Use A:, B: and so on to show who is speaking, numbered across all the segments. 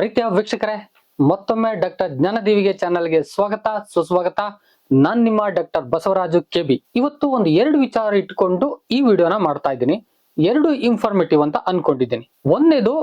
A: ಪ್ರೀತಿಯ ವೀಕ್ಷಕರೇ, ಮತ್ತೊಮ್ಮೆ ಡಾಕ್ಟರ್ ಜ್ಞಾನದೇವಿಗೆ ಚಾನಲ್ಗೆ ಸ್ವಾಗತ, ಸುಸ್ವಾಗತ. ನಾನ್ ನಿಮ್ಮ ಡಾಕ್ಟರ್ ಬಸವರಾಜು ಕೆಬಿ ಇವತ್ತು ಒಂದು ಎರಡು ವಿಚಾರ ಇಟ್ಕೊಂಡು ಈ ವಿಡಿಯೋನ ಮಾಡ್ತಾ ಇದ್ದೀನಿ. ಎರಡು ಇನ್ಫಾರ್ಮೇಟಿವ್ ಅಂತ ಅನ್ಕೊಂಡಿದ್ದೀನಿ. ಒಂದೇದು,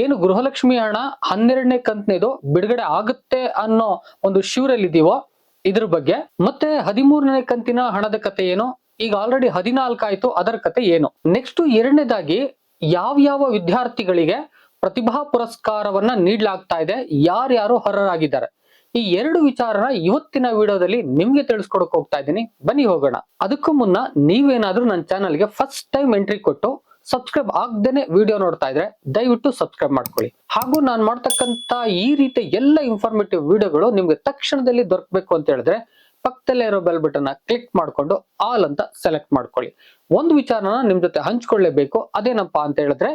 A: ಏನು ಗೃಹಲಕ್ಷ್ಮಿ ಹಣ, ಹನ್ನೆರಡನೇ ಕಂತನೇದು ಬಿಡುಗಡೆ ಆಗುತ್ತೆ ಅನ್ನೋ ಒಂದು ಶಿವರಲ್ಲಿದ್ದೀವೋ ಇದ್ರ ಬಗ್ಗೆ. ಮತ್ತೆ ಹದಿಮೂರನೇ ಕಂತಿನ ಹಣದ ಕತೆ ಏನು? ಈಗ ಆಲ್ರೆಡಿ ಹದಿನಾಲ್ಕಾಯ್ತು ಅದರ ಕತೆ ಏನು? ನೆಕ್ಸ್ಟ್ ಎರಡನೇದಾಗಿ ಯಾವ ಯಾವ ವಿದ್ಯಾರ್ಥಿಗಳಿಗೆ ಪ್ರತಿಭಾ ಪುರಸ್ಕಾರವನ್ನ ನೀಡಲಾಗ್ತಾ ಇದೆ. ಯಾರ್ಯಾರು ಅರ್ಹರಾಗಿದ್ದಾರೆ? ಈ ಎರಡು ವಿಚಾರನ ಇವತ್ತಿನ ವಿಡಿಯೋದಲ್ಲಿ ನಿಮ್ಗೆ ತಿಳಿಸ್ಕೊಡಕ್ ಹೋಗ್ತಾ ಇದ್ದೀನಿ. ಬನ್ನಿ ಹೋಗೋಣ. ಅದಕ್ಕೂ ಮುನ್ನ ನೀವೇನಾದ್ರೂ ನನ್ನ ಚಾನಲ್ಗೆ ಫಸ್ಟ್ ಟೈಮ್ ಎಂಟ್ರಿ ಕೊಟ್ಟು ಸಬ್ಸ್ಕ್ರೈಬ್ ಆಗ್ದೇನೆ ವಿಡಿಯೋ ನೋಡ್ತಾ ಇದ್ರೆ ದಯವಿಟ್ಟು ಸಬ್ಸ್ಕ್ರೈಬ್ ಮಾಡ್ಕೊಳ್ಳಿ. ಹಾಗೂ ನಾನು ಮಾಡ್ತಕ್ಕಂತ ಈ ರೀತಿ ಎಲ್ಲ ಇನ್ಫಾರ್ಮೇಟಿವ್ ವಿಡಿಯೋಗಳು ನಿಮ್ಗೆ ತಕ್ಷಣದಲ್ಲಿ ದೊರಕಬೇಕು ಅಂತ ಹೇಳಿದ್ರೆ ಪಕ್ಕದಲ್ಲೇ ಇರೋ ಬೆಲ್ ಬಟನ್ ಕ್ಲಿಕ್ ಮಾಡ್ಕೊಂಡು ಆಲ್ ಅಂತ ಸೆಲೆಕ್ಟ್ ಮಾಡ್ಕೊಳ್ಳಿ. ಒಂದು ವಿಚಾರನ ನಿಮ್ ಜೊತೆ ಹಂಚ್ಕೊಳ್ಳೇಬೇಕು. ಅದೇನಪ್ಪಾ ಅಂತ ಹೇಳಿದ್ರೆ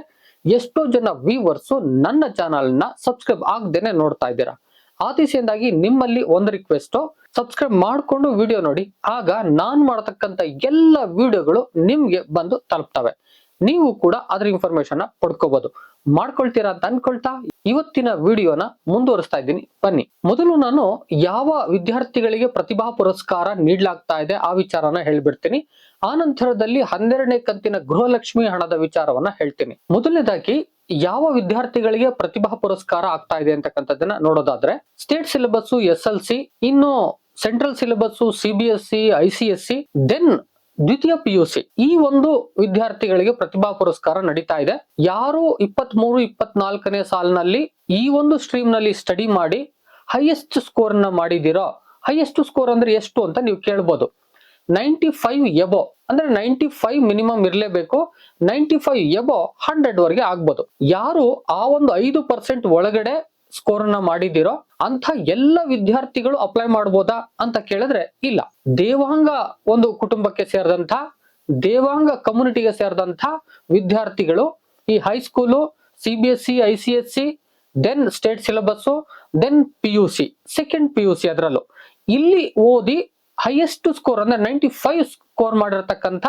A: ಎಷ್ಟೋ ಜನ ವ್ಯೂವರ್ಸ್ ನನ್ನ ಚಾನಲ್ನ ಸಬ್ಸ್ಕ್ರೈಬ್ ಆಗದೇನೆ ನೋಡ್ತಾ ಇದ್ದೀರಾ. ಆ ದಿಸೆಯಿಂದಾಗಿ ನಿಮ್ಮಲ್ಲಿ ಒಂದು ರಿಕ್ವೆಸ್ಟ್ ಸಬ್ಸ್ಕ್ರೈಬ್ ಮಾಡ್ಕೊಂಡು ವಿಡಿಯೋ ನೋಡಿ. ಆಗ ನಾನ್ ಮಾಡತಕ್ಕಂತ ಎಲ್ಲ ವಿಡಿಯೋಗಳು ನಿಮ್ಗೆ ಬಂದು ತಲುಪ್ತವೆ. ನೀವು ಕೂಡ ಅದ್ರ ಇನ್ಫಾರ್ಮೇಶನ್ ಪಡ್ಕೋಬಹುದು ಮಾಡ್ಕೊಳ್ತೀರಾ ಅಂತ ಅನ್ಕೊಳ್ತಾ ಇವತ್ತಿನ ವಿಡಿಯೋನ ಮುಂದುವರಿಸ್ತಾ ಇದ್ದೀನಿ. ಬನ್ನಿ. ಮೊದಲು ನಾನು ಯಾವ ವಿದ್ಯಾರ್ಥಿಗಳಿಗೆ ಪ್ರತಿಭಾ ಪುರಸ್ಕಾರ ನೀಡಲಾಗ್ತಾ ಇದೆ ಆ ವಿಚಾರನ ಹೇಳ್ಬಿಡ್ತೀನಿ. ಆ ನಂತರದಲ್ಲಿ ಹನ್ನೆರಡನೇ ಕಂತಿನ ಗೃಹಲಕ್ಷ್ಮಿ ಹಣದ ವಿಚಾರವನ್ನ ಹೇಳ್ತೀನಿ. ಮೊದಲನೇದಾಗಿ, ಯಾವ ವಿದ್ಯಾರ್ಥಿಗಳಿಗೆ ಪ್ರತಿಭಾ ಪುರಸ್ಕಾರ ಆಗ್ತಾ ಇದೆ ಅಂತಕ್ಕಂಥದ್ದನ್ನ ನೋಡೋದಾದ್ರೆ, state syllabus S L C, ಇನ್ನು central syllabus C B S C I C S C then ದ್ವಿತೀಯ ಪಿ ಯು ಸಿ ಈ ಒಂದು ವಿದ್ಯಾರ್ಥಿಗಳಿಗೆ ಪ್ರತಿಭಾ ಪುರಸ್ಕಾರ ನಡೀತಾ ಇದೆ. ಯಾರು ಇಪ್ಪತ್ತ್ ಮೂರು ಇಪ್ಪತ್ನಾಲ್ಕನೇ ಸಾಲಿನಲ್ಲಿ ಈ ಒಂದು ಸ್ಟ್ರೀಮ್ನಲ್ಲಿ ಸ್ಟಡಿ ಮಾಡಿ ಹೈಯೆಸ್ಟ್ ಸ್ಕೋರ್ನ ಮಾಡಿದಿರೋ ಹೈಯೆಸ್ಟ್ ಸ್ಕೋರ್ ಅಂದ್ರೆ ಎಷ್ಟು ಅಂತ ನೀವು ಕೇಳ್ಬೋದು. ನೈಂಟಿ ಫೈವ್ ಎಬೋ, ಅಂದ್ರೆ ನೈಂಟಿ ಫೈವ್ ಮಿನಿಮಮ್ ಇರಲೇಬೇಕು. ನೈಂಟಿ ಫೈವ್ ಎಬೋ ಹಂಡ್ರೆಡ್ ವರೆಗೆ ಆಗ್ಬೋದು. ಯಾರು ಆ ಒಂದು ಐದು ಪರ್ಸೆಂಟ್ ಒಳಗಡೆ ಸ್ಕೋರ್ ಅನ್ನ ಮಾಡಿದ್ದೀರೋ ಅಂತ ಎಲ್ಲ ವಿದ್ಯಾರ್ಥಿಗಳು ಅಪ್ಲೈ ಮಾಡ್ಬೋದಾ ಅಂತ ಕೇಳಿದ್ರೆ ಇಲ್ಲ. ದೇವಾಂಗ ಒಂದು ಕುಟುಂಬಕ್ಕೆ ಸೇರಿದಂತ ದೇವಾಂಗ ಕಮ್ಯುನಿಟಿಗೆ ಸೇರಿದಂತ ವಿದ್ಯಾರ್ಥಿಗಳು ಈ high school C B S C I C S C then state syllabus then P U C second P U C ಅದರಲ್ಲೂ. ಇಲ್ಲಿ ಓದಿ ಹೈಯೆಸ್ಟ್ ಸ್ಕೋರ್ ಅಂದ್ರೆ ನೈಂಟಿ ಫೈವ್ ಸ್ಕೋರ್ ಮಾಡಿರ್ತಕ್ಕಂಥ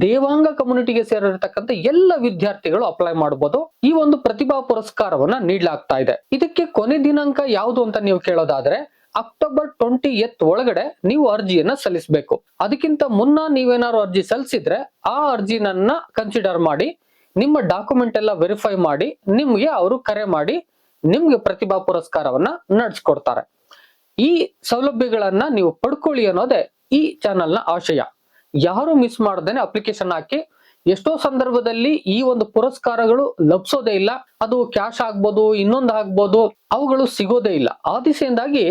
A: ದೇವಾಂಗ ಕಮ್ಯುನಿಟಿಗೆ ಸೇರಿರ್ತಕ್ಕಂಥ ಎಲ್ಲ ವಿದ್ಯಾರ್ಥಿಗಳು ಅಪ್ಲೈ ಮಾಡಬಹುದು ಈ ಒಂದು ಪ್ರತಿಭಾ ಪುರಸ್ಕಾರವನ್ನ ನೀಡಲಾಗ್ತಾ ಇದೆ. ಇದಕ್ಕೆ ಕೊನೆ ದಿನಾಂಕ ಯಾವುದು ಅಂತ ನೀವು ಕೇಳೋದಾದ್ರೆ, ಅಕ್ಟೋಬರ್ ಟ್ವೆಂಟಿ ಎತ್ ಒಳಗಡೆ ನೀವು ಅರ್ಜಿಯನ್ನ ಸಲ್ಲಿಸಬೇಕು. ಅದಕ್ಕಿಂತ ಮುನ್ನ ನೀವೇನಾದ್ರು ಅರ್ಜಿ ಸಲ್ಲಿಸಿದ್ರೆ, ಆ ಅರ್ಜಿನನ್ನ ಕನ್ಸಿಡರ್ ಮಾಡಿ, ನಿಮ್ಮ ಡಾಕ್ಯುಮೆಂಟ್ ಎಲ್ಲ ವೆರಿಫೈ ಮಾಡಿ, ನಿಮ್ಗೆ ಅವರು ಕರೆ ಮಾಡಿ, ನಿಮ್ಗೆ ಪ್ರತಿಭಾ ಪುರಸ್ಕಾರವನ್ನ ನಡೆಸ್ಕೊಡ್ತಾರೆ. ಈ ಸೌಲಭ್ಯಗಳನ್ನ ನೀವು ಪಡ್ಕೊಳ್ಳಿ ಅನ್ನೋದೇ ಈ ಚಾನೆಲ್ನ ಆಶಯ. ಯಾರು ಮಿಸ್ ಮಾಡ್ದೇನೆ ಅಪ್ಲಿಕೇಶನ್ ಹಾಕಿ ಎಷ್ಟೋ ಸಂದರ್ಭದಲ್ಲಿ ಈ ಒಂದು ಪುರಸ್ಕಾರಗಳು ಲಭಿಸೋದೇ ಇಲ್ಲ. ಅದು ಕ್ಯಾಶ್ ಆಗ್ಬೋದು, ಇನ್ನೊಂದು ಆಗ್ಬೋದು, ಅವುಗಳು ಸಿಗೋದೇ ಇಲ್ಲ. ಆ ದಿಸೆಯಿಂದಾಗಿ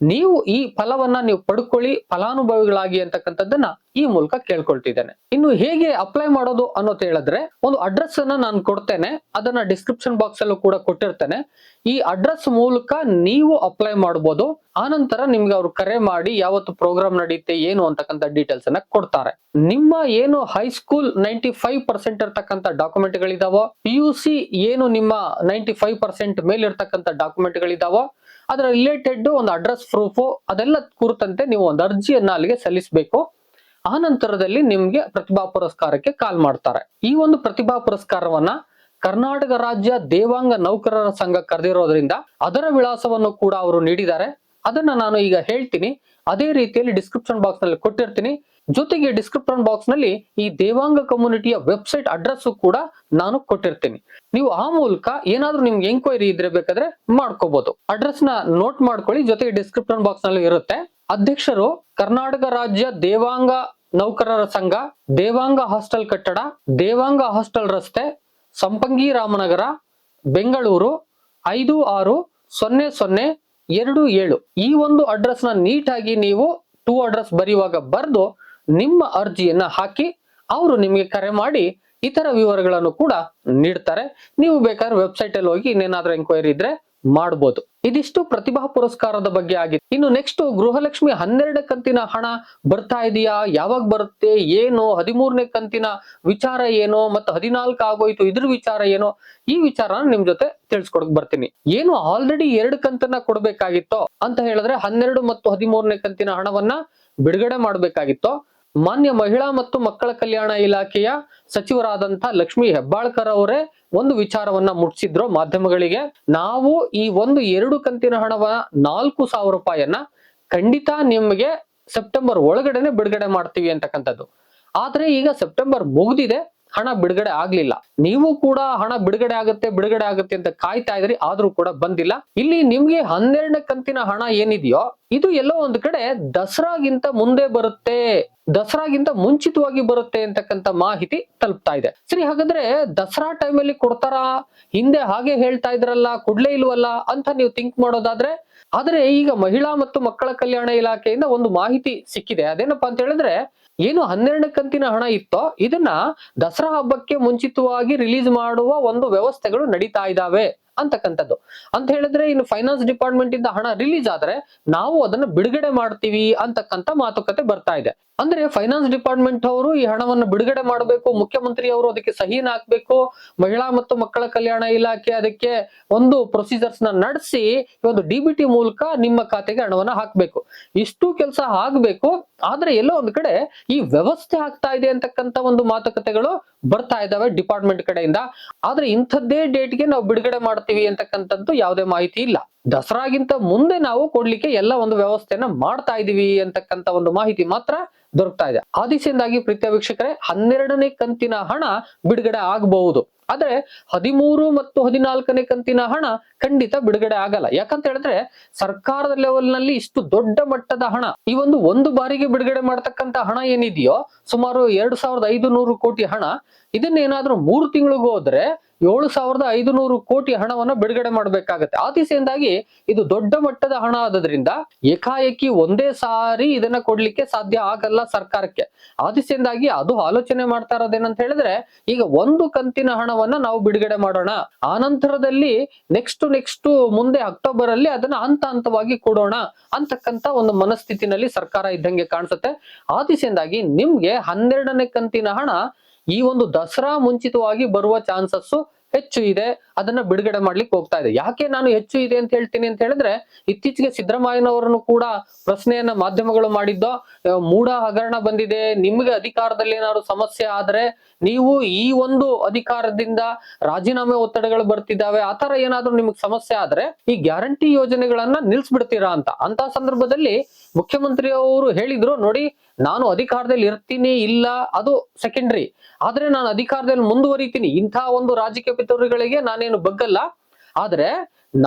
A: ನೀವು ಈ ಫಲವನ್ನ ನೀವು ಪಡ್ಕೊಳ್ಳಿ, ಫಲಾನುಭವಿಗಳಾಗಿ ಅಂತಕ್ಕಂಥದ್ದನ್ನ ಈ ಮೂಲಕ ಕೇಳ್ಕೊಳ್ತಿದ್ದೇನೆ. ಇನ್ನು ಹೇಗೆ ಅಪ್ಲೈ ಮಾಡೋದು ಅನ್ನೋದು ಹೇಳಿದ್ರೆ, ಒಂದು ಅಡ್ರೆಸ್ ಅನ್ನ ನಾನು ಕೊಡ್ತೇನೆ, ಅದನ್ನ ಡಿಸ್ಕ್ರಿಪ್ಷನ್ ಬಾಕ್ಸ್ ಅಲ್ಲೂ ಕೂಡ ಕೊಟ್ಟಿರ್ತೇನೆ. ಈ ಅಡ್ರೆಸ್ ಮೂಲಕ ನೀವು ಅಪ್ಲೈ ಮಾಡಬಹುದು ಆನಂತರ ನಿಮ್ಗೆ ಅವ್ರು ಕರೆ ಮಾಡಿ ಯಾವತ್ತು ಪ್ರೋಗ್ರಾಮ್ ನಡೆಯುತ್ತೆ ಏನು ಅಂತಕ್ಕಂಥ ಡೀಟೇಲ್ಸ್ ಅನ್ನ ಕೊಡ್ತಾರೆ. ನಿಮ್ಮ ಏನು high school ninety five percent ಇರ್ತಕ್ಕಂಥ ಡಾಕ್ಯುಮೆಂಟ್ ಗಳಿದಾವೋ ಪಿ ಯು ಸಿ ಏನು ನಿಮ್ಮ ನೈಂಟಿ ಫೈವ್ ಪರ್ಸೆಂಟ್ ಮೇಲಿರ್ತಕ್ಕಂಥ ಡಾಕ್ಯುಮೆಂಟ್ ಗಳಿದಾವೋ ಅದರ ರಿಲೇಟೆಡ್ ಒಂದು ಅಡ್ರೆಸ್ ಪ್ರೂಫ್ ಅದೆಲ್ಲ ಕುರಿತಂತೆ ನೀವು ಒಂದು ಅರ್ಜಿಯನ್ನ ಅಲ್ಲಿಗೆ ಸಲ್ಲಿಸಬೇಕು. ಆ ನಂತರದಲ್ಲಿ ನಿಮ್ಗೆ ಪ್ರತಿಭಾ ಪುರಸ್ಕಾರಕ್ಕೆ ಕಾಲ್ ಮಾಡ್ತಾರೆ. ಈ ಒಂದು ಪ್ರತಿಭಾ ಪುರಸ್ಕಾರವನ್ನ ಕರ್ನಾಟಕ ರಾಜ್ಯ ದೇವಾಂಗ ನೌಕರರ ಸಂಘ ಕರೆದಿರೋದ್ರಿಂದ ಅದರ ವಿಳಾಸವನ್ನು ಕೂಡ ಅವರು ನೀಡಿದ್ದಾರೆ. ಅದನ್ನ ನಾನು ಈಗ ಹೇಳ್ತೀನಿ. ಅದೇ ರೀತಿಯಲ್ಲಿ ಡಿಸ್ಕ್ರಿಪ್ಷನ್ ಬಾಕ್ಸ್ನಲ್ಲಿ ಕೊಟ್ಟಿರ್ತೀನಿ. ಜೊತೆಗೆ ಡಿಸ್ಕ್ರಿಪ್ಷನ್ ಬಾಕ್ಸ್ನಲ್ಲಿ ಈ ದೇವಾಂಗ ಕಮ್ಯುನಿಟಿಯ ವೆಬ್ಸೈಟ್ ಅಡ್ರೆಸ್ ಕೂಡ ನಾನು ಕೊಟ್ಟಿರ್ತೀನಿ. ನೀವು ಆ ಮೂಲಕ ಏನಾದ್ರೂ ನಿಮ್ಗೆ ಎಂಕ್ವೈರಿ ಇದ್ರೆ ಬೇಕಾದ್ರೆ ಮಾಡ್ಕೋಬಹುದು ಅಡ್ರೆಸ್ನ ನೋಟ್ ಮಾಡ್ಕೊಳ್ಳಿ. ಜೊತೆಗೆ ಡಿಸ್ಕ್ರಿಪ್ಷನ್ ಬಾಕ್ಸ್ನಲ್ಲಿ ಇರುತ್ತೆ. ಅಧ್ಯಕ್ಷರು ಕರ್ನಾಟಕ ರಾಜ್ಯ ದೇವಾಂಗ ನೌಕರರ ಸಂಘ, ದೇವಾಂಗ ಹಾಸ್ಟೆಲ್ ಕಟ್ಟಡ, ದೇವಾಂಗ ಹಾಸ್ಟೆಲ್ ರಸ್ತೆ, ಸಂಪಂಗಿ ರಾಮನಗರ, ಬೆಂಗಳೂರು ಐದು ಆರು ಸೊನ್ನೆ ಸೊನ್ನೆ ಎರಡು ಏಳು. ಈ ಒಂದು ಅಡ್ರೆಸ್ನ ನೀಟಾಗಿ ನೀವು ಟೂ ಅಡ್ರೆಸ್ ಬರೆಯುವಾಗ ಬರೆದು ನಿಮ್ಮ ಅರ್ಜಿಯನ್ನ ಹಾಕಿ ಅವರು ನಿಮಗೆ ಕರೆ ಮಾಡಿ ಇತರ ವಿವರಗಳನ್ನು ಕೂಡ ನೀಡ್ತಾರೆ. ನೀವು ಬೇಕಾದ್ರೆ ವೆಬ್ಸೈಟ್ ಅಲ್ಲಿ ಹೋಗಿ ಇನ್ನೇನಾದ್ರೂ ಎಂಕ್ವೈರಿ ಇದ್ರೆ ಮಾಡ್ಬೋದು. ಇದಿಷ್ಟು ಪ್ರತಿಭಾ ಪುರಸ್ಕಾರದ ಬಗ್ಗೆ ಆಗಿದೆ ಇನ್ನು ನೆಕ್ಸ್ಟ್ ಗೃಹಲಕ್ಷ್ಮಿ ಹನ್ನೆರಡನೇ ಕಂತಿನ ಹಣ ಬರ್ತಾ ಇದೆಯಾ? ಯಾವಾಗ ಬರುತ್ತೆ? ಏನು? ಹದಿಮೂರನೇ ಕಂತಿನ ವಿಚಾರ ಏನು? ಮತ್ತೆ ಹದಿನಾಲ್ಕು ಆಗೋಯ್ತು, ಇದ್ರ ವಿಚಾರ ಏನು? ಈ ವಿಚಾರನ ನಿಮ್ ಜೊತೆ ತಿಳಿಸ್ಕೊಡಕ್ ಬರ್ತೀನಿ. ಏನು ಆಲ್ರೆಡಿ ಎರಡು ಕಂತನ್ನ ಕೊಡ್ಬೇಕಾಗಿತ್ತೋ ಅಂತ ಹೇಳಿದ್ರೆ ಹನ್ನೆರಡು ಮತ್ತು ಹದಿಮೂರನೇ ಕಂತಿನ ಹಣವನ್ನ ಬಿಡುಗಡೆ ಮಾಡ್ಬೇಕಾಗಿತ್ತೋ ಮಾನ್ಯ ಮಹಿಳಾ ಮತ್ತು ಮಕ್ಕಳ ಕಲ್ಯಾಣ ಇಲಾಖೆಯ ಸಚಿವರಾದಂತ ಲಕ್ಷ್ಮಿ ಹೆಬ್ಬಾಳ್ಕರ್ ಅವರೇ ಒಂದು ವಿಚಾರವನ್ನ ಮುಟ್ಸಿದ್ರು ಮಾಧ್ಯಮಗಳಿಗೆ. ನಾವು ಈ ಒಂದು ಎರಡು ಕಂತಿನ ಹಣವ ನಾಲ್ಕು ಸಾವಿರ ರೂಪಾಯಿಯನ್ನ ಖಂಡಿತ ನಿಮಗೆ ಸೆಪ್ಟೆಂಬರ್ ಒಳಗಡೆನೆ ಬಿಡುಗಡೆ ಮಾಡ್ತೀವಿ ಅಂತಕ್ಕಂಥದ್ದು. ಆದ್ರೆ ಈಗ ಸೆಪ್ಟೆಂಬರ್ ಮುಗ್ದಿದೆ. ಹಣ ಬಿಡುಗಡೆ ಆಗ್ಲಿಲ್ಲ. ನೀವು ಕೂಡ ಹಣ ಬಿಡುಗಡೆ ಆಗುತ್ತೆ ಬಿಡುಗಡೆ ಆಗುತ್ತೆ ಅಂತ ಕಾಯ್ತಾ ಇದ್ರಿ, ಆದ್ರೂ ಕೂಡ ಬಂದಿಲ್ಲ. ಇಲ್ಲಿ ನಿಮ್ಗೆ ಹನ್ನೆರಡನೇ ಕಂತಿನ ಹಣ ಏನಿದೆಯೋ, ಇದು ಎಲ್ಲೋ ಒಂದ್ ಕಡೆ ದಸರಾಗಿಂತ ಮುಂದೆ ಬರುತ್ತೆ, ದಸರಾಗಿಂತ ಮುಂಚಿತವಾಗಿ ಬರುತ್ತೆ ಅಂತಕ್ಕಂತ ಮಾಹಿತಿ ತಲುಪ್ತಾ ಇದೆ. ಸರಿ, ಹಾಗಾದ್ರೆ ದಸರಾ ಟೈಮಲ್ಲಿ ಕೊಡ್ತಾರಾ? ಹಿಂದೆ ಹಾಗೆ ಹೇಳ್ತಾ ಇದ್ರಲ್ಲ, ಕೊಡ್ಲೇ ಇಲ್ವಲ್ಲ ಅಂತ ನೀವು ಥಿಂಕ್ ಮಾಡೋದಾದ್ರೆ ಆದ್ರೆ ಈಗ ಮಹಿಳಾ ಮತ್ತು ಮಕ್ಕಳ ಕಲ್ಯಾಣ ಇಲಾಖೆಯಿಂದ ಒಂದು ಮಾಹಿತಿ ಸಿಕ್ಕಿದೆ. ಅದೇನಪ್ಪಾ ಅಂತ ಹೇಳಿದ್ರೆ, ಏನು ಹನ್ನೆರಡು ಕಂತಿನ ಹಣ ಇತ್ತೋ, ಇದನ್ನ ದಸರಾ ಹಬ್ಬಕ್ಕೆ ಮುಂಚಿತವಾಗಿ ರಿಲೀಸ್ ಮಾಡುವ ಒಂದು ವ್ಯವಸ್ಥೆಗಳು ನಡೀತಾ ಇದಾವೆ ಅಂತಕ್ಕಂಥದ್ದು. ಅಂತ ಹೇಳಿದ್ರೆ ಇನ್ನು ಫೈನಾನ್ಸ್ ಡಿಪಾರ್ಟ್ಮೆಂಟ್ ಇಂದ ಹಣ ರಿಲೀಸ್ ಆದ್ರೆ ನಾವು ಅದನ್ನ ಬಿಡುಗಡೆ ಮಾಡ್ತೀವಿ ಅಂತಕ್ಕಂಥ ಮಾತುಕತೆ ಬರ್ತಾ ಇದೆ. ಅಂದ್ರೆ ಫೈನಾನ್ಸ್ ಡಿಪಾರ್ಟ್ಮೆಂಟ್ ಅವರು ಈ ಹಣವನ್ನು ಬಿಡುಗಡೆ ಮಾಡಬೇಕು, ಮುಖ್ಯಮಂತ್ರಿ ಅವರು ಅದಕ್ಕೆ ಸಹಿನ ಹಾಕ್ಬೇಕು ಮಹಿಳಾ ಮತ್ತು ಮಕ್ಕಳ ಕಲ್ಯಾಣ ಇಲಾಖೆ ಅದಕ್ಕೆ ಒಂದು ಪ್ರೊಸೀಜರ್ಸ್ನ ನಡೆಸಿ ಒಂದು ಡಿಬಿಟಿ ಮೂಲಕ ನಿಮ್ಮ ಖಾತೆಗೆ ಹಣವನ್ನ ಹಾಕ್ಬೇಕು. ಇಷ್ಟು ಕೆಲಸ ಆಗ್ಬೇಕು ಆದ್ರೆ ಎಲ್ಲೋ ಒಂದ್ ಕಡೆ ಈ ವ್ಯವಸ್ಥೆ ಆಗ್ತಾ ಇದೆ ಅಂತಕ್ಕಂತ ಒಂದು ಮಾತುಕತೆಗಳು ಬರ್ತಾ ಇದಾವೆ ಡಿಪಾರ್ಟ್ಮೆಂಟ್ ಕಡೆಯಿಂದ. ಆದ್ರೆ ಇಂಥದ್ದೇ ಡೇಟ್ಗೆ ನಾವು ಬಿಡುಗಡೆ ಮಾಡ್ತೀವಿ ಅಂತಕ್ಕಂಥದ್ದು ಯಾವುದೇ ಮಾಹಿತಿ ಇಲ್ಲ. ದಸರಾಗಿಂತ ಮುಂದೆ ನಾವು ಕೊಡ್ಲಿಕ್ಕೆ ಎಲ್ಲ ಒಂದು ವ್ಯವಸ್ಥೆಯನ್ನ ಮಾಡ್ತಾ ಇದೀವಿ ಅಂತಕ್ಕಂತ ಒಂದು ಮಾಹಿತಿ ಮಾತ್ರ ದೊರಕ್ತಾ ಇದೆ. ಆ ದಿಸೆಯಿಂದಾಗಿ ಪ್ರೀತಿಯ ವೀಕ್ಷಕರೇ, ಹನ್ನೆರಡನೇ ಕಂತಿನ ಹಣ ಬಿಡುಗಡೆ ಆಗಬಹುದು. ಆದ್ರೆ ಹದಿಮೂರು ಮತ್ತು ಹದಿನಾಲ್ಕನೇ ಕಂತಿನ ಹಣ ಖಂಡಿತ ಬಿಡುಗಡೆ ಆಗಲ್ಲ. ಯಾಕಂತ ಹೇಳಿದ್ರೆ ಸರ್ಕಾರದ ಲೆವೆಲ್ನಲ್ಲಿ ಇಷ್ಟು ದೊಡ್ಡ ಮಟ್ಟದ ಹಣ, ಈ ಒಂದು ಒಂದು ಬಾರಿಗೆ ಬಿಡುಗಡೆ ಮಾಡತಕ್ಕಂತ ಹಣ ಏನಿದೆಯೋ ಸುಮಾರು ಎರಡ್ ಸಾವಿರದ ಐದು ನೂರು ಕೋಟಿ ಹಣ, ಇದನ್ನೇನಾದ್ರೂ ಮೂರು ತಿಂಗಳಿಗೆ ಹೋದ್ರೆ ಏಳು ಸಾವಿರದ ಐದು ನೂರು ಕೋಟಿ ಹಣವನ್ನ ಬಿಡುಗಡೆ ಮಾಡಬೇಕಾಗತ್ತೆ. ಆ ದಿಸೆಯಿಂದಾಗಿ ಇದು ದೊಡ್ಡ ಮಟ್ಟದ ಹಣ ಆದ್ರಿಂದ ಏಕಾಏಕಿ ಒಂದೇ ಸಾರಿ ಇದನ್ನ ಕೊಡ್ಲಿಕ್ಕೆ ಸಾಧ್ಯ ಆಗಲ್ಲ ಸರ್ಕಾರಕ್ಕೆ. ಆ ದಿಸೆಯಿಂದಾಗಿ ಅದು ಆಲೋಚನೆ ಮಾಡ್ತಾ ಇರೋದೇನಂತ ಹೇಳಿದ್ರೆ, ಈಗ ಒಂದು ಕಂತಿನ ಹಣವನ್ನ ನಾವು ಬಿಡುಗಡೆ ಮಾಡೋಣ, ಆ ನಂತರದಲ್ಲಿ ನೆಕ್ಸ್ಟ್ ನೆಕ್ಸ್ಟ್ ಮುಂದೆ ಅಕ್ಟೋಬರ್ ಅಲ್ಲಿ ಅದನ್ನ ಹಂತ ಹಂತವಾಗಿ ಕೊಡೋಣ ಅಂತಕ್ಕಂತ ಒಂದು ಮನಸ್ಥಿತಿನಲ್ಲಿ ಸರ್ಕಾರ ಇದ್ದಂಗೆ ಕಾಣಿಸುತ್ತೆ. ಆ ದಿಸೆಯಿಂದಾಗಿ ನಿಮ್ಗೆ ಹನ್ನೆರಡನೇ ಕಂತಿನ ಹಣ ಈ ಒಂದು ದಸರಾ ಮುಂಚಿತವಾಗಿ ಬರುವ ಚಾನ್ಸಸ್ ಹೆಚ್ಚು ಇದೆ. ಅದನ್ನ ಬಿಡುಗಡೆ ಮಾಡ್ಲಿಕ್ಕೆ ಹೋಗ್ತಾ ಇದೆ. ಯಾಕೆ ನಾನು ಹೆಚ್ಚು ಇದೆ ಅಂತ ಹೇಳ್ತೀನಿ ಅಂತ ಹೇಳಿದ್ರೆ, ಇತ್ತೀಚೆಗೆ ಸಿದ್ದರಾಮಯ್ಯನವರನ್ನು ಕೂಡ ಪ್ರಶ್ನೆಯನ್ನ ಮಾಧ್ಯಮಗಳು ಮಾಡಿದ್ದೋ ಮೂಡ ಹಗರಣ ಬಂದಿದೆ. ನಿಮ್ಗೆ ಅಧಿಕಾರದಲ್ಲಿ ಏನಾದ್ರು ಸಮಸ್ಯೆ ಆದ್ರೆ, ನೀವು ಈ ಒಂದು ಅಧಿಕಾರದಿಂದ ರಾಜೀನಾಮೆ ಒತ್ತಡಗಳು ಬರ್ತಿದ್ದಾವೆ ಆತರ ಏನಾದ್ರು ನಿಮ್ಗೆ ಸಮಸ್ಯೆ ಆದ್ರೆ, ಈ ಗ್ಯಾರಂಟಿ ಯೋಜನೆಗಳನ್ನ ನಿಲ್ಸ್ಬಿಡ್ತೀರಾ ಅಂತ. ಅಂತ ಸಂದರ್ಭದಲ್ಲಿ ಮುಖ್ಯಮಂತ್ರಿ ಅವರು ಹೇಳಿದ್ರು, ನೋಡಿ, ನಾನು ಅಧಿಕಾರದಲ್ಲಿ ಇರ್ತೀನಿ ಇಲ್ಲ, ಅದು ಸೆಕೆಂಡ್ರಿ ಆದ್ರೆ ನಾನು ಅಧಿಕಾರದಲ್ಲಿ ಮುಂದುವರಿತೀನಿ. ಇಂಥ ಒಂದು ರಾಜಕೀಯ ಪಿತೂರಿಗಳಿಗೆ ನಾನೇನು ಬಗ್ಗಲ್ಲ. ಆದ್ರೆ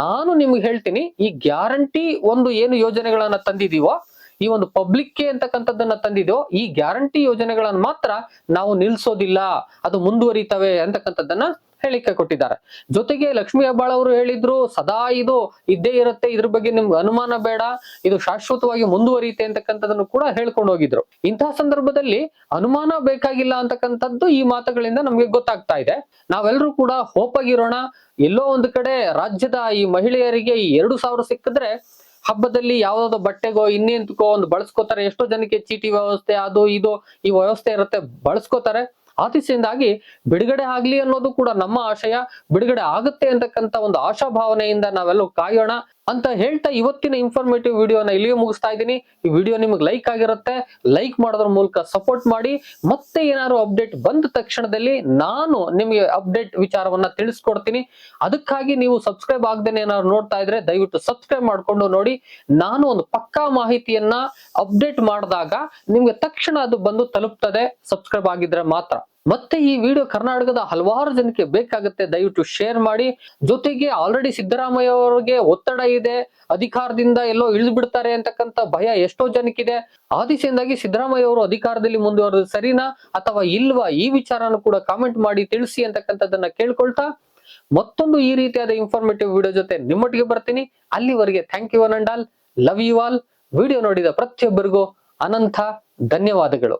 A: ನಾನು ನಿಮ್ಗೆ ಹೇಳ್ತೀನಿ, ಈ ಗ್ಯಾರಂಟಿ ಒಂದು ಏನು ಯೋಜನೆಗಳನ್ನ ತಂದಿದೀವೋ ಈ ಒಂದು ಪಬ್ಲಿಕ್ಗೆ ಅಂತಕ್ಕಂಥದ್ದನ್ನ ತಂದಿದೋ ಈ ಗ್ಯಾರಂಟಿ ಯೋಜನೆಗಳನ್ನ ಮಾತ್ರ ನಾವು ನಿಲ್ಸೋದಿಲ್ಲ, ಅದು ಮುಂದುವರಿತವೆ ಅಂತಕ್ಕಂಥದ್ದನ್ನ ಹೇಳಿಕೆ ಕೊಟ್ಟಿದ್ದಾರೆ. ಜೊತೆಗೆ ಲಕ್ಷ್ಮೀ ಹೆಬ್ಬಾಳ್ ಅವರು ಹೇಳಿದ್ರು, ಸದಾ ಇದು ಇದ್ದೇ ಇರುತ್ತೆ, ಇದ್ರ ಬಗ್ಗೆ ನಿಮ್ಗೆ ಅನುಮಾನ ಬೇಡ, ಇದು ಶಾಶ್ವತವಾಗಿ ಮುಂದುವರಿಯುತ್ತೆ ಅಂತಕ್ಕಂಥದ್ದನ್ನು ಕೂಡ ಹೇಳ್ಕೊಂಡು ಹೋಗಿದ್ರು. ಇಂತಹ ಸಂದರ್ಭದಲ್ಲಿ ಅನುಮಾನ ಬೇಕಾಗಿಲ್ಲ ಅಂತಕ್ಕಂಥದ್ದು ಈ ಮಾತುಗಳಿಂದ ನಮ್ಗೆ ಗೊತ್ತಾಗ್ತಾ ಇದೆ. ನಾವೆಲ್ಲರೂ ಕೂಡ ಹೋಪಾಗಿರೋಣ, ಎಲ್ಲೋ ಒಂದು ಕಡೆ ರಾಜ್ಯದ ಈ ಮಹಿಳೆಯರಿಗೆ ಈ ಎರಡು ಸಾವಿರ ಸಿಕ್ಕಿದ್ರೆ ಹಬ್ಬದಲ್ಲಿ ಯಾವ್ದಾದ್ರು ಬಟ್ಟೆಗೋ, ಇನ್ನೆಂತಕೋ ಒಂದು ಬಳಸ್ಕೋತಾರೆ. ಎಷ್ಟೋ ಜನಕ್ಕೆ ಚೀಟಿ ವ್ಯವಸ್ಥೆ, ಅದು ಇದು ಈ ವ್ಯವಸ್ಥೆ ಇರುತ್ತೆ, ಬಳಸ್ಕೋತಾರೆ. ಆತಿಸೆಯಿಂದಾಗಿ ಬಿಡುಗಡೆ ಆಗ್ಲಿ ಅನ್ನೋದು ಕೂಡ ನಮ್ಮ ಆಶಯ. ಬಿಡುಗಡೆ ಆಗುತ್ತೆ ಅಂತಕ್ಕಂತ ಒಂದು ಆಶಾಭಾವನೆಯಿಂದ ನಾವೆಲ್ಲೂ ಕಾಯೋಣ. ಅಂತ ಹೇಳ್ತಾ ಇವತ್ತಿನ ಇನ್ಫಾರ್ಮೇಟಿವ್ ವಿಡಿಯೋನ ಇಲ್ಲಿಯೂ ಮುಗಿಸ್ತಾ ಇದ್ದೀನಿ. ಈ ವಿಡಿಯೋ ನಿಮಗೆ ಲೈಕ್ ಆಗಿರುತ್ತೆ ಲೈಕ್ ಮಾಡೋದ್ರ ಮೂಲಕ ಸಪೋರ್ಟ್ ಮಾಡಿ, ಮತ್ತೆ ಏನಾದ್ರು ಅಪ್ಡೇಟ್ ಬಂದ ತಕ್ಷಣದಲ್ಲಿ ನಾನು ನಿಮಗೆ ಅಪ್ಡೇಟ್ ವಿಚಾರವನ್ನ ತಿಳಿಸ್ಕೊಡ್ತೀನಿ. ಅದಕ್ಕಾಗಿ ನೀವು ಸಬ್ಸ್ಕ್ರೈಬ್ ಆಗದೇನೆ ಏನಾದ್ರು ನೋಡ್ತಾ ಇದ್ರೆ ದಯವಿಟ್ಟು ಸಬ್ಸ್ಕ್ರೈಬ್ ಮಾಡ್ಕೊಂಡು ನೋಡಿ. ನಾನು ಒಂದು ಪಕ್ಕಾ ಮಾಹಿತಿಯನ್ನ ಅಪ್ಡೇಟ್ ಮಾಡಿದಾಗ ನಿಮ್ಗೆ ತಕ್ಷಣ ಅದು ಬಂದು ತಲುಪ್ತದೆ. ಸಬ್ಸ್ಕ್ರೈಬ್ ಆಗಿದ್ರೆ ಮಾತ್ರ. ಮತ್ತೆ ಈ ವಿಡಿಯೋ ಕರ್ನಾಟಕದ ಹಲವಾರು ಜನಕ್ಕೆ ಬೇಕಾಗುತ್ತೆ, ದಯವಿಟ್ಟು ಶೇರ್ ಮಾಡಿ. ಜೊತೆಗೆ ಆಲ್ರೆಡಿ ಸಿದ್ದರಾಮಯ್ಯ ಅವರಿಗೆ ಒತ್ತಡ ಇದೆ, ಅಧಿಕಾರದಿಂದ ಎಲ್ಲೋ ಇಳಿದು ಬಿಡ್ತಾರೆ ಅಂತಕ್ಕಂಥ ಭಯ ಎಷ್ಟೋ ಜನಕ್ಕಿದೆ. ಆ ದಿಸೆಯಿಂದಾಗಿ ಸಿದ್ದರಾಮಯ್ಯ ಅವರು ಅಧಿಕಾರದಲ್ಲಿ ಮುಂದುವರೆದು ಸರಿನಾ ಅಥವಾ ಇಲ್ವಾ ಈ ವಿಚಾರನ ಕೂಡ ಕಾಮೆಂಟ್ ಮಾಡಿ ತಿಳಿಸಿ ಅಂತಕ್ಕಂಥದ್ದನ್ನ ಕೇಳ್ಕೊಳ್ತಾ. ಮತ್ತೊಂದು ಈ ರೀತಿಯಾದ ಇನ್ಫಾರ್ಮೇಟಿವ್ ವಿಡಿಯೋ ಜೊತೆ ನಿಮ್ಮೊಟ್ಟಿಗೆ ಬರ್ತೀನಿ. ಅಲ್ಲಿವರೆಗೆ thank you an and all love you all video ನೋಡಿದ ಪ್ರತಿಯೊಬ್ಬರಿಗೂ ಅನಂತ ಧನ್ಯವಾದಗಳು.